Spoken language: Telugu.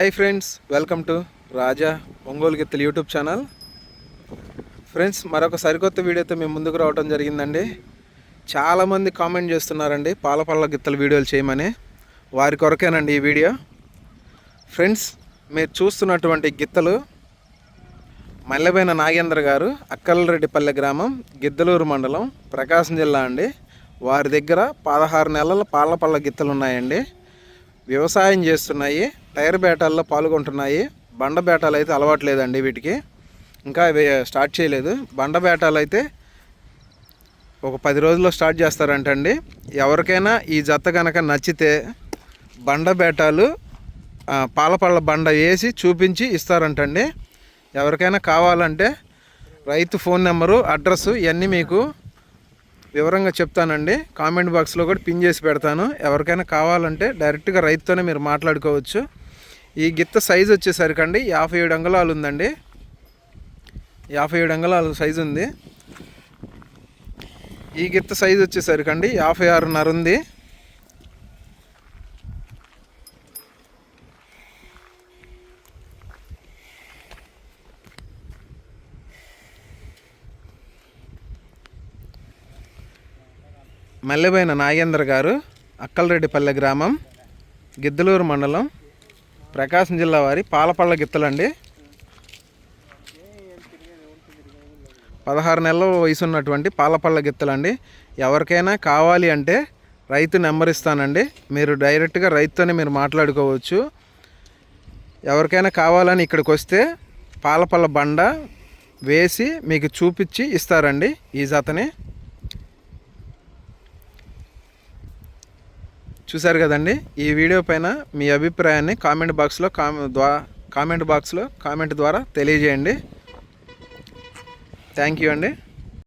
Hi friends welcome to Raja Ongole గిత్తలు యూట్యూబ్ ఛానల్ ఫ్రెండ్స్ మరొక సరికొత్త వీడియోతో మేము ముందుకు రావడం జరిగిందండి. చాలామంది కామెంట్ చేస్తున్నారండి పాలపల్ల గిత్తల వీడియోలు చేయమని. వారి కొరకేనండి ఈ వీడియో. ఫ్రెండ్స్ మీరు చూస్తున్నటువంటి గిత్తలు మల్లెబైన నాగేంద్ర గారు అక్కలరెడ్డిపల్లె గ్రామం గిద్దలూరు మండలం ప్రకాశం జిల్లా అండి. వారి దగ్గర పదహారు నెలల పాలపల్ల గిత్తలు ఉన్నాయండి. వ్యవసాయం చేస్తున్నాయి టైర్ బేటాల్లో పాల్గొంటున్నాయి. బండ బేటాలు అయితే అలవాటు లేదండి వీటికి. ఇంకా స్టార్ట్ చేయలేదు. బండ బేటాలు అయితే ఒక పది రోజుల్లో స్టార్ట్ చేస్తారంటండి. ఎవరికైనా ఈ జత కనుక నచ్చితే బండ బేటాలు పాలపళ్ళ బండ వేసి చూపించి ఇస్తారంటండి. ఎవరికైనా కావాలంటే రైతు ఫోన్ నెంబరు అడ్రస్సు ఇవన్నీ మీకు వివరంగా చెప్తానండి. కామెంట్ బాక్స్లో కూడా పిన్ చేసి పెడతాను. ఎవరికైనా కావాలంటే డైరెక్ట్గా రైతుతోనే మీరు మాట్లాడుకోవచ్చు. ఈ గిత్త సైజు వచ్చేసరికి అండి యాభై ఏడు అంగుళాలు ఉందండి. యాభై ఏడు అంగుళాలు సైజు ఉంది. ఈ గిత్త సైజు వచ్చేసరికి అండి యాభై ఆరున్నర ఉంది. మల్లెబైన నాగేంద్ర గారు అక్కలరెడ్డిపల్లె గ్రామం గిద్దలూరు మండలం ప్రకాశం జిల్లా వారి పాలపళ్ళ గిత్తలండి. పదహారు నెలల వయసు ఉన్నటువంటి పాలపళ్ళ గిత్తలండి. ఎవరికైనా కావాలి అంటే రైతు నెంబర్ ఇస్తానండి. మీరు డైరెక్ట్గా రైతుతోనే మీరు మాట్లాడుకోవచ్చు. ఎవరికైనా కావాలని ఇక్కడికి వస్తే పాలపళ్ళ బండ వేసి మీకు చూపించి ఇస్తారండి ఈ జతని. చూశారు కదండి? ఈ వీడియో పైన మీ అభిప్రాయాన్ని కామెంట్ బాక్స్లో కామె ద్వారా కామెంట్ బాక్స్లో కామెంట్ ద్వారా తెలియజేయండి. థ్యాంక్ యూ అండి.